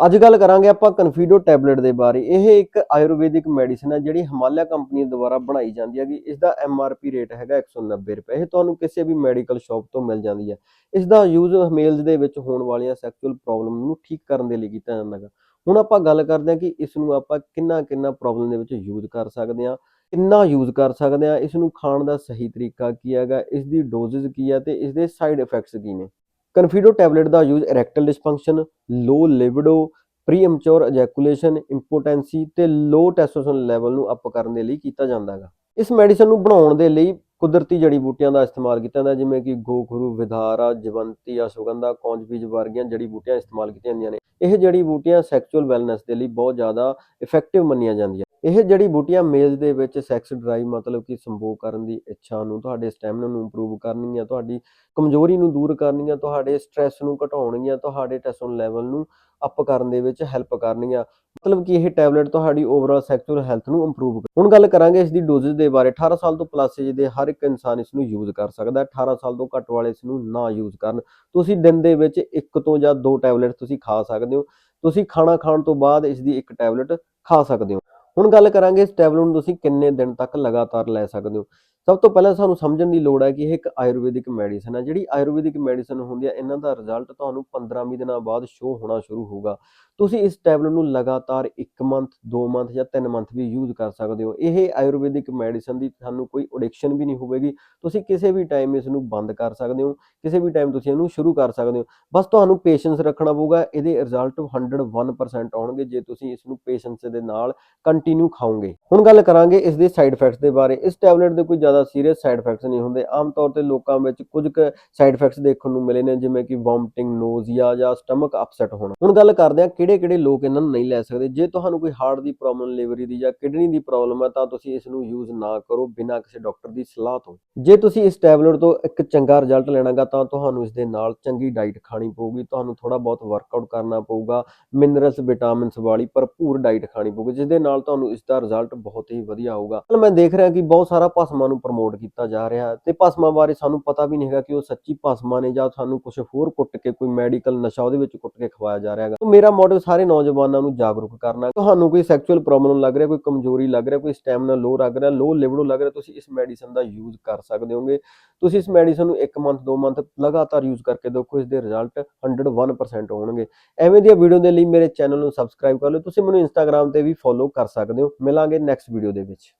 ਅੱਜ ਗੱਲ ਕਰਾਂਗੇ ਆਪਾਂ ਕਨਫੀਡੋ ਟੈਬਲੇਟ ਦੇ ਬਾਰੇ। ਇਹ ਇੱਕ ਆਯੁਰਵੈਦਿਕ ਮੈਡੀਸਿਨ ਹੈ ਜਿਹੜੀ ਹਿਮਾਲਿਆ ਕੰਪਨੀ ਦੁਆਰਾ ਬਣਾਈ ਜਾਂਦੀ ਹੈਗੀ। ਇਸ ਦਾ ਐੱਮ ਆਰ ਪੀ ਰੇਟ ਹੈਗਾ 190 ਰੁਪਏ। ਇਹ ਤੁਹਾਨੂੰ ਕਿਸੇ ਵੀ ਮੈਡੀਕਲ ਸ਼ਾਪ ਤੋਂ ਮਿਲ ਜਾਂਦੀ ਹੈ ਇਸ ਦਾ ਯੂਜ਼ ਮੇਲਸ ਦੇ ਵਿੱਚ ਹੋਣ ਵਾਲੀਆਂ ਸੈਕਸ਼ੂਅਲ ਪ੍ਰੋਬਲਮ ਨੂੰ ਠੀਕ ਕਰਨ ਦੇ ਲਈ ਕੀਤਾ ਜਾਂਦਾ ਹੈਗਾ। ਹੁਣ ਆਪਾਂ ਗੱਲ ਕਰਦੇ ਹਾਂ ਕਿ ਇਸ ਨੂੰ ਆਪਾਂ ਕਿੰਨਾ ਕਿੰਨਾ ਪ੍ਰੋਬਲਮ ਦੇ ਵਿੱਚ ਯੂਜ਼ ਕਰ ਸਕਦੇ ਹਾਂ, ਕਿੰਨਾ ਯੂਜ਼ ਕਰ ਸਕਦੇ ਹਾਂ ਇਸ ਨੂੰ ਖਾਣ ਦਾ ਸਹੀ ਤਰੀਕਾ ਕੀ ਹੈਗਾ ਇਸ ਦੀ ਡੋਜ਼ਸ ਕੀ ਹੈ ਤੇ ਇਸ ਦੇ ਸਾਈਡ ਇਫੈਕਟਸ ਕੀ ਨੇ। ਕਨਫੀਡੋ ਟੈਬਲੇਟ ਦਾ use erectile dysfunction low libido premature ejaculation impotency ਤੇ ਲੋ ਟੈਸਟੋਸਟੇਰੋਨ ਲੈਵਲ ਨੂੰ ਅਪ ਕਰਨ ਦੇ ਲਈ ਕੀਤਾ ਜਾਂਦਾ ਹੈਗਾ। ਇਸ ਮੈਡੀਸਨ ਨੂੰ ਬਣਾਉਣ ਦੇ ਲਈ ਕੁਦਰਤੀ ਜੜੀ ਬੂਟੀਆਂ ਦਾ ਇਸਤੇਮਾਲ ਕੀਤਾ ਜਾਂਦਾ, ਜਿਵੇਂ ਕਿ ਗੋਖਰੂ, ਵਿਧਾਰਾ, ਜਵੰਤੀ, ਅਸ਼ਵਗੰਧਾ, ਕੌਂਜਬੀਜ ਵਰਗੀਆਂ ਜੜੀ ਬੂਟੀਆਂ ਇਸਤੇਮਾਲ ਕੀਤੀਆਂ ਜਾਂਦੀਆਂ ਨੇ। ਇਹ ਜੜੀ ਬੂਟੀਆਂ ਸੈਕਸ਼ੂਅਲ ਵੈਲਨੈਸ ਦੇ ਲਈ ਬਹੁਤ ਜ਼ਿਆਦਾ ਇਫੈਕਟਿਵ ਮੰਨੀਆਂ ਜਾਂਦੀਆਂ ਇਹ ਜੜੀ ਬੂਟੀਆਂ ਮੇਜ਼ ਦੇ ਵਿੱਚ ਸੈਕਸ ਡਰਾਈਵ ਮਤਲਬ ਕਿ ਸੰਭੋਗ ਕਰਨ ਦੀ ਇੱਛਾ ਨੂੰ, ਤੁਹਾਡੇ ਸਟੈਮਿਨਾ ਨੂੰ ਇੰਪਰੂਵ ਕਰਨਗੀਆਂ, ਤੁਹਾਡੀ ਕਮਜ਼ੋਰੀ ਨੂੰ ਦੂਰ ਕਰਨਗੀਆਂ, ਤੁਹਾਡੇ ਸਟ੍ਰੈਸ ਨੂੰ ਘਟਾਉਣਗੀਆਂ, ਤੁਹਾਡੇ ਟੈਸਟੋਨ ਲੈਵਲ ਨੂੰ ਅਪ ਕਰਨ ਦੇ ਵਿੱਚ ਹੈਲਪ ਕਰਨਗੀਆਂ। ਮਤਲਬ ਕਿ ਇਹ ਟੈਬਲੇਟ ਤੁਹਾਡੀ ਓਵਰਆਲ ਸੈਕਸ਼ੂਅਲ ਹੈਲਥ ਨੂੰ ਇੰਪਰੂਵ ਹੁਣ ਗੱਲ ਕਰਾਂਗੇ ਇਸ ਦੀ ਡੋਜ਼ਸ ਦੇ ਬਾਰੇ। 18 ਸਾਲ ਤੋਂ ਪਲੱਸ ਏਜ ਦੇ ਹਰ ਇੱਕ ਇਨਸਾਨ ਇਸ ਨੂੰ ਯੂਜ਼ ਕਰ ਸਕਦਾ ਹੈ। 18 ਸਾਲ ਤੋਂ ਘੱਟ ਵਾਲੇ ਇਸ ਨੂੰ ਨਾ ਯੂਜ਼ ਕਰਨ। ਤੁਸੀਂ ਦਿਨ ਦੇ ਵਿੱਚ ਇੱਕ ਤੋਂ ਜਾਂ ਦੋ ਟੈਬਲੇਟ ਤੁਸੀਂ ਖਾ ਸਕਦੇ ਹੋ। ਤੁਸੀਂ ਖਾਣਾ ਖਾਣ ਤੋਂ ਬਾਅਦ ਇਸ ਦੀ ਇੱਕ ਟੈਬਲੇਟ ਖਾ ਸਕਦੇ ਹੋ। ਹੁਣ ਗੱਲ ਕਰਾਂਗੇ ਇਸ ਟੈਬਲੇਟ ਨੂੰ ਤੁਸੀਂ ਕਿੰਨੇ ਦਿਨ ਤੱਕ ਲਗਾਤਾਰ ਲੈ ਸਕਦੇ ਹੋ? ਸਭ ਤੋਂ ਪਹਿਲਾਂ ਸਾਨੂੰ ਸਮਝਣ ਦੀ ਲੋੜ ਹੈ ਕਿ ਇਹ ਇੱਕ ਆਯੁਰਵੈਦਿਕ ਮੈਡੀਸਨ ਹੈ। ਜਿਹੜੀ ਆਯੁਰਵੈਦਿਕ ਮੈਡੀਸਨ ਹੁੰਦੀ ਹੈ, ਇਹਨਾਂ ਦਾ ਰਿਜ਼ਲਟ ਤੁਹਾਨੂੰ 15-20 ਦਿਨਾਂ ਬਾਅਦ ਸ਼ੋ ਹੋਣਾ ਸ਼ੁਰੂ ਹੋਊਗਾ। ਤੁਸੀਂ ਇਸ ਟੈਬਲੇਟ ਨੂੰ ਲਗਾਤਾਰ 1 ਮੰਥ 2 ਮੰਥ ਜਾਂ 3 ਮੰਥ ਵੀ ਯੂਜ਼ ਕਰ ਸਕਦੇ ਹੋ। ਇਹ ਆਯੁਰਵੈਦਿਕ ਮੈਡੀਸਨ ਦੀ ਤੁਹਾਨੂੰ ਕੋਈ ਐਡਿਕਸ਼ਨ ਵੀ ਨਹੀਂ ਹੋਵੇਗੀ। ਤੁਸੀਂ ਕਿਸੇ ਵੀ ਟਾਈਮ ਇਸ ਨੂੰ ਬੰਦ ਕਰ ਸਕਦੇ ਹੋ। ਕਿਸੇ ਵੀ ਟਾਈਮ ਤੁਸੀਂ ਇਹਨੂੰ ਸ਼ੁਰੂ ਕਰ ਸਕਦੇ ਹੋ। ਬਸ ਤੁਹਾਨੂੰ ਪੇਸ਼ੈਂਸ ਰੱਖਣਾ ਪਊਗਾ। ਇਹਦੇ ਰਿਜ਼ਲਟ 101% ਆਉਣਗੇ ਜੇ ਤੁਸੀਂ ਇਸ ਨੂੰ ਪੇਸ਼ੈਂਸ ਦੇ ਨਾਲ ਕੰਟੀਨਿਊ ਖਾਓਗੇ। ਹੁਣ ਗੱਲ ਕਰਾਂਗੇ ਇਸ ਦੇ ਸਾਈਡ ਇਫੈਕਟਸ ਦੇ ਬਾਰੇ। ਇਸ ਟੈਬਲੇਟ ਦੇ ਕੋਈ ਜ਼ਿਆਦਾ ਸੀਰੀਅਸ ਸਾਈਡ ਇਫੈਕਟਸ ਨਹੀਂ ਹੁੰਦੇ। ਆਮ ਤੌਰ ਤੇ ਲੋਕਾਂ ਵਿੱਚ ਕੁਝ ਕੁ ਸਾਈਡ ਇਫੈਕਟਸ ਦੇਖਣ ਨੂੰ ਮਿਲੇ ਨੇ, ਜਿਵੇਂ ਕਿ ਵੋਮਟਿੰਗ ਨੋਜ਼ੀਆ ਜਾਂ ਸਟਮਕ ਅਪਸੈਟ ਹੋਣਾ। ਹੁਣ ਗੱਲ ਕਰਦੇ ਹਾਂ ਕਿਹੜੇ ਕਿਹੜੇ ਲੋਕ ਇਹਨਾਂ ਨੂੰ ਨਹੀਂ ਲੈ ਸਕਦੇ। ਜੇ ਤੁਹਾਨੂੰ ਕੋਈ ਹਾਰਟ ਦੀ ਪ੍ਰੋਬਲਮ ਲਿਵਰੀ ਦੀ ਜਾਂ ਕਿਡਨੀ ਦੀ ਪ੍ਰੋਬਲਮ ਹੈ ਤਾਂ ਤੁਸੀਂ ਇਸ ਨੂੰ ਯੂਜ਼ ਨਾ ਕਰੋ ਬਿਨਾਂ ਕਿਸੇ ਡਾਕਟਰ ਦੀ ਸਲਾਹ ਤੋਂ। ਜੇ ਤੁਸੀਂ ਇਸ ਟੈਬਲੇਟ ਤੋਂ ਇੱਕ ਚੰਗਾ ਰਿਜ਼ਲਟ ਲੈਣਾਗਾ, ਤਾਂ ਤੁਹਾਨੂੰ ਇਸ ਦੇ ਨਾਲ ਚੰਗੀ ਡਾਈਟ ਖਾਣੀ ਪਊਗੀ। ਤੁਹਾਨੂੰ ਥੋੜਾ ਬਹੁਤ ਵਰਕਆਊਟ ਕਰਨਾ ਪਊਗਾ ਮਿਨਰਲਸ ਵਿਟਾਮਿਨਸ ਵਾਲੀ ਭਰਪੂਰ ਡਾਈਟ ਖਾਣੀ ਪਊਗੀ ਜਿਸ ਦੇ ਨਾਲ ਤੁਹਾਨੂੰ ਇਸ ਦਾ ਰਿਜ਼ਲਟ ਬਹੁਤ ਹੀ ਵਧੀਆ ਆਊਗਾ। ਮੈਂ ਦੇਖ ਰਿਹਾ ਕਿ ਬਹੁਤ ਸਾਰਾ ਭਸਮਾਂ ਨੂੰ ਪ੍ਰਮੋਟ ਕੀਤਾ ਜਾ ਰਿਹਾ ਹੈ ਤੇ ਭਸਮਾਂ ਬਾਰੇ ਸਾਨੂੰ ਪਤਾ ਵੀ ਨਹੀਂ ਹੈਗਾ ਕਿ ਉਹ ਸੱਚੀ ਭਸਮਾਂ ਨੇ ਜਾਂ ਸਾਨੂੰ ਕੁਝ ਹੋਰ ਕੁੱਟ ਕੇ ਕੋਈ ਮੈਡੀਕਲ ਨਸ਼ਾ ਉਹਦੇ ਵਿੱਚ ਕੁੱਟ ਕੇ ਖਵਾਇਆ ਜਾ ਰਿਹਾ ਹੈਗਾ। ਤਾਂ ਮੇਰਾ ਮੋਟਿਵ ਸਾਰੇ ਨੌਜਵਾਨਾਂ ਨੂੰ ਜਾਗਰੂਕ ਕਰਨਾ ਤੁਹਾਨੂੰ ਕੋਈ ਸੈਕਸ਼ੂਅਲ ਪ੍ਰੋਬਲਮ ਲੱਗ ਰਿਹਾ, ਕੋਈ ਕਮਜ਼ੋਰੀ ਲੱਗ ਰਿਹਾ, ਕੋਈ ਸਟੈਮਿਨਾ ਲੋ ਲੱਗ ਰਿਹਾ ਲੋ ਲਿਵਿਡੋ ਲੱਗ ਰਿਹਾ, ਤੁਸੀਂ ਇਸ ਮੈਡੀਸਨ ਦਾ ਯੂਜ਼ ਕਰ ਸਕਦੇ ਹੋਗੇ। ਤੁਸੀਂ ਇਸ ਮੈਡੀਸਨ ਨੂੰ 1 ਮੰਥ 2 ਮੰਥ ਲਗਾਤਾਰ ਯੂਜ਼ ਕਰਕੇ ਦੇਖੋ ਇਸ ਦੇ ਰਿਜ਼ਲਟ 101% ਹੋਣਗੇ। ਐਵੇਂ ਦੀਆਂ ਵੀਡੀਓ ਦੇ ਲਈ ਮੇਰੇ ਚੈਨਲ ਨੂੰ ਸਬਸਕ੍ਰਾਈਬ ਕਰ ਲਓ। ਤੁਸੀਂ ਮੈਨੂੰ ਇੰਸਟਾਗ੍ਰam ਤੇ ਵੀ ਫੋਲੋ ਕਰ ਸਕਦੇ ਹੋ। ਮਿਲਾਂਗੇ ਨੈਕਸਟ ਵੀਡੀਓ ਦੇ ਵਿੱਚ।